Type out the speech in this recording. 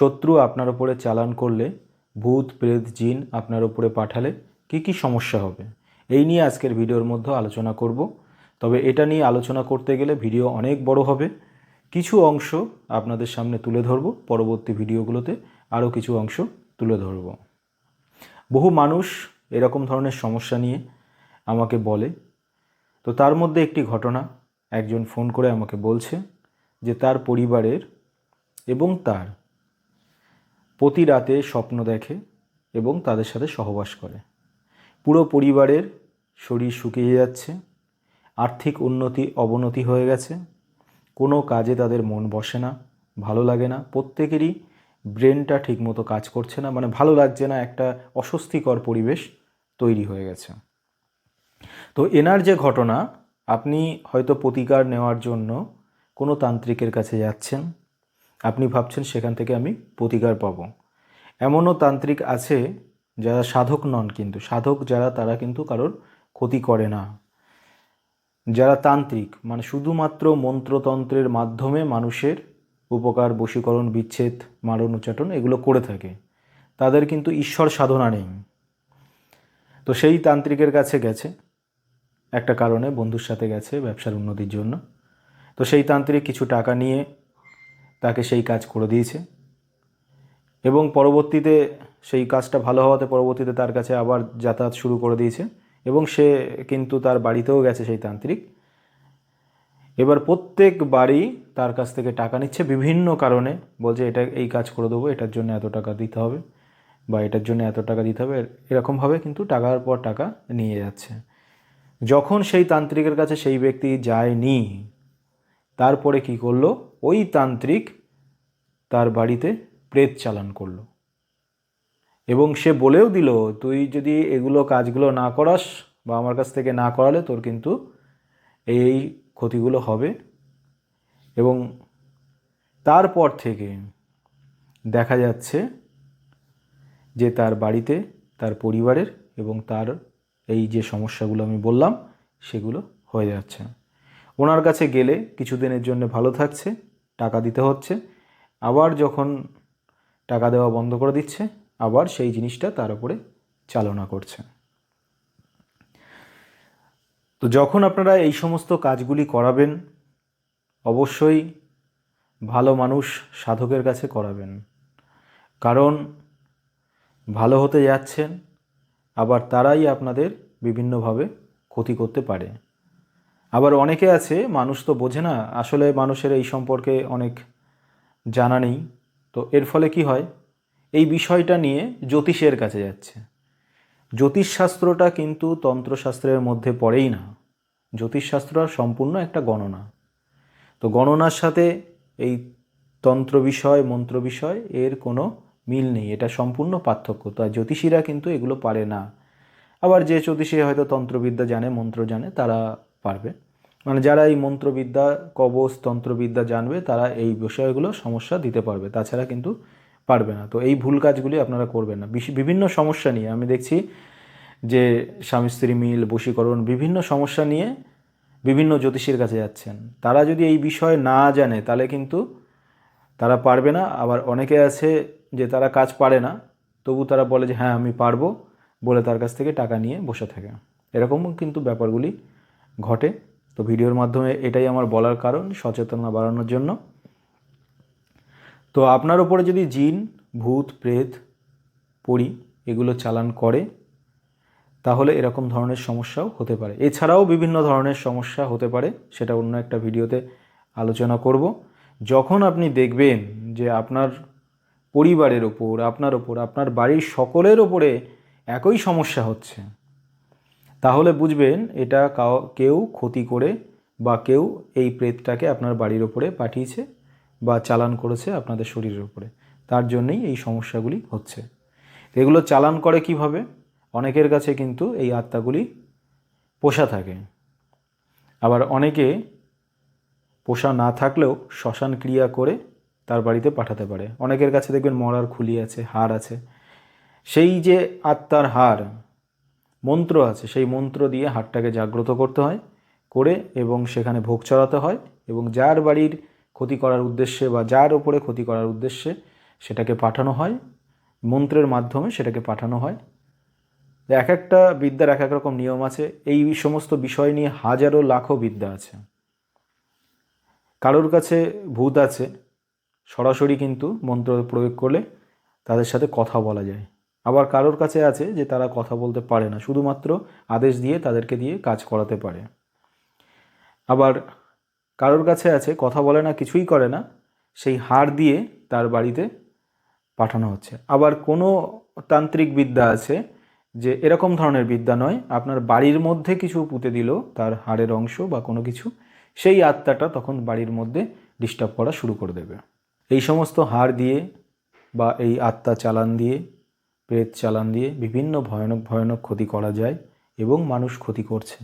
শত্রু আপনার উপরে চালান করলে, ভূত, প্রেত, জিন আপনার উপরে পাঠালে কি কি সমস্যা হবে? এই নিয়ে আজকের ভিডিওর মধ্যে আলোচনা করব। তবে এটা নিয়ে আলোচনা করতে গেলে ভিডিও অনেক বড় হবে। কিছু অংশ আপনাদের সামনে তুলে ধরব। পরবর্তী ভিডিওগুলোতে আরও কিছু অংশ তুলে ধরব। বহু মানুষ এরকম ধরনের সমস্যা নিয়ে আমাকে বলে। তো তার মধ্যে একটি ঘটনা, একজন ফোন করে আমাকে বলছে যে তার পরিবারের এবং তার প্রতি রাতে স্বপ্ন দেখে এবং তাদের সাথে সহবাস করে। পুরো পরিবারের শরীর শুকিয়ে যাচ্ছে, আর্থিক উন্নতি অবনতি হয়ে গেছে, কোনো কাজে তাদের মন বসে না, ভালো লাগে না, প্রত্যেকেরই ব্রেনটা ঠিকমতো কাজ করছে না মানে ভালো লাগছে না, একটা অস্বস্তিকর পরিবেশ তৈরি হয়ে গেছে। তো এনার যে ঘটনা, আপনি হয়তো প্রতিকার নেওয়ার জন্য কোনো তান্ত্রিকের কাছে যাচ্ছেন আপনি ভাবছেন সেখান থেকে আমি প্রতিকার পাবো। এমনও তান্ত্রিক আছে যারা সাধক নন কিন্তু, সাধক যারা তারা কিন্তু কারোর ক্ষতি করে না। যারা তান্ত্রিক মানে শুধুমাত্র মন্ত্রতন্ত্রের মাধ্যমে মানুষের উপকার, বশীকরণ, বিচ্ছেদ, মারণ উচ্চাটন এগুলো করে থাকে, তাদের কিন্তু ঈশ্বর সাধনা নেই। তো সেই তান্ত্রিকের কাছে গেছে, একটা কারণে বন্ধুর সাথে গেছে ব্যবসার উন্নতির জন্য। তো সেই তান্ত্রিক কিছু টাকা নিয়ে তাকে সেই কাজ করে দিয়েছে। এবং পরবর্তীতে সেই কাজটা ভালো হওয়াতে পরবর্তীতে তার কাছে আবার যাতায়াত শুরু করে দিয়েছে। এবং সে কিন্তু তার বাড়িতেও গেছে সেই তান্ত্রিক। এবার প্রত্যেক বাড়ি তার কাছ থেকে টাকা নিচ্ছে বিভিন্ন কারণে। বলছে, এটা, এই কাজ করে দেবো, এটার জন্য এত টাকা দিতে হবে বা এটার জন্য এত টাকা দিতে হবে। এরকমভাবে কিন্তু টাকার পর টাকা নিয়ে যাচ্ছে। যখন সেই তান্ত্রিকের কাছে সেই ব্যক্তি যায়নি তারপরে কি করল? ওই তান্ত্রিক তার বাড়িতে প্রেত চালান করল। এবং সে বলেও দিল, তুই যদি এগুলো কাজগুলো না করাস বা আমার কাছ থেকে না করালে তোর কিন্তু এই ক্ষতিগুলো হবে। এবং তারপর থেকে দেখা যাচ্ছে যে তার বাড়িতে, তার পরিবারের এবং তার এই যে সমস্যাগুলো আমি বললাম, সেগুলো হয়ে যাচ্ছে। ওনার কাছে গেলে কিছুদিনের জন্য ভালো থাকছে, টাকা দিতে হচ্ছে, আবার যখন টাকা দেওয়া বন্ধ করে দিচ্ছে, আবার সেই জিনিসটা তার উপরে চালনা করছে। তো যখন আপনারা এই সমস্ত কাজগুলি করাবেন, অবশ্যই ভালো মানুষ সাধকের কাছে করাবেন। কারণ ভালো হতে যাচ্ছেন, আবার তারাই আপনাদের বিভিন্নভাবে ক্ষতি করতে পারে। আবার অনেকে আছে, মানুষ তো বোঝে না, আসলে মানুষের এই সম্পর্কে অনেক জানা নেই। তো এর ফলে কি হয়? এই বিষয়টা নিয়ে জ্যোতিষের কাছে যাচ্ছে। জ্যোতিষশাস্ত্রটা কিন্তু তন্ত্রশাস্ত্রের মধ্যে পড়েই না। জ্যোতিষশাস্ত্র সম্পূর্ণ একটা গণনা। তো গণনার সাথে এই তন্ত্র বিষয়, মন্ত্র বিষয় এর কোনো মিল নেই। এটা সম্পূর্ণ পার্থক্য। তো জ্যোতিষীরা কিন্তু এগুলো পারে না। আবার যে জ্যোতিষী হয়তো তন্ত্রবিদ্যা জানে, মন্ত্র জানে, তারা পারবে। মানে যারা এই মন্ত্রবিদ্যা, কবচ, তন্ত্রবিদ্যা জানবে, তারা এই বিষয়গুলো সমস্যা দিতে পারবে। তাছাড়া কিন্তু পারবে না। তো এই ভুল কাজগুলি আপনারা করবেন না। বিভিন্ন সমস্যা নিয়ে আমি দেখছি যে স্বামী স্ত্রী মিল, বশীকরণ বিভিন্ন সমস্যা নিয়ে বিভিন্ন জ্যোতিষীর কাছে যাচ্ছেন। তারা যদি এই বিষয় না জানে, তাহলে কিন্তু তারা পারবে না। আবার অনেকে আছে যে তারা কাজ পারে না, তবু তারা বলে যে হ্যাঁ আমি পারব বলে তার কাছ থেকে টাকা নিয়ে বসে থাকে। এরকমও কিন্তু ব্যাপারগুলি ঘটে। তো ভিডিওর মাধ্যমে এটাই আমার বলার কারণ সচেতনতা বাড়ানোর জন্য। তো আপনার ওপরে যদি জিন, ভূত, প্রেত পড়ি এগুলো চালান করে, তাহলে এরকম ধরনের সমস্যাও হতে পারে। এছাড়াও বিভিন্ন ধরনের সমস্যা হতে পারে, সেটা অন্য একটা ভিডিওতে আলোচনা করব। যখন আপনি দেখবেন যে আপনার পরিবারের ওপর আপনার ওপর আপনার বাড়ির সকলের ওপরে একই সমস্যা হচ্ছে তাহলে বুঝবেন এটা কাউ ক্ষতি করে বা কেউ এই প্রেতটাকে আপনার বাড়ির ওপরে পাঠিয়েছে বা চালান করেছে আপনাদের শরীরের উপরে তার জন্যই এই সমস্যাগুলি হচ্ছে। এগুলো চালান করে কীভাবে? অনেকের কাছে কিন্তু এই আত্মাগুলি পোষা থাকে। আবার অনেকে পোষা না থাকলেও শ্মশান ক্রিয়া করে তার বাড়িতে পাঠাতে পারে। অনেকের কাছে দেখবেন মরার খুলি আছে হার আছে। সেই যে আত্মার হার মন্ত্র আছে, সেই মন্ত্র দিয়ে হাটটাকে জাগ্রত করতে হয়, করে এবং সেখানে ভোগ চড়াতে হয় এবং যার বাড়ির ক্ষতি করার উদ্দেশ্যে বা যার ওপরে ক্ষতি করার উদ্দেশ্যে সেটাকে পাঠানো হয়, মন্ত্রের মাধ্যমে সেটাকে পাঠানো হয়। এক একটা বিদ্যার এক এক রকম নিয়ম আছে, এই সমস্ত বিষয় নিয়ে হাজারো লাখো বিদ্যা আছে। কারোর কাছে ভূত আছে, সরাসরি কিন্তু মন্ত্র প্রয়োগ করলে তাদের সাথে কথা বলা যায়। আবার কারোর কাছে আছে যে তারা কথা বলতে পারে না, শুধুমাত্র আদেশ দিয়ে তাদেরকে দিয়ে কাজ করাতে পারে। আবার কারোর কাছে আছে, কথা বলে না, কিছুই করে না, সেই হাড় দিয়ে তার বাড়িতে পাঠানো হচ্ছে। আবার কোনো তান্ত্রিক বিদ্যা আছে যে এরকম ধরনের বিদ্যা নয়, আপনার বাড়ির মধ্যে কিছু পুঁতে দিল তার হাড়ের অংশ বা কোনো কিছু, সেই আত্মাটা তখন বাড়ির মধ্যে ডিস্টার্ব করা শুরু করে দেবে। এই সমস্ত হাড় দিয়ে বা এই আত্মা চালান দিয়ে প্রেত চালান দিয়ে বিভিন্ন ভয়ানক ভয়ানক ক্ষতি করা যায় এবং মানুষ ক্ষতি করছে।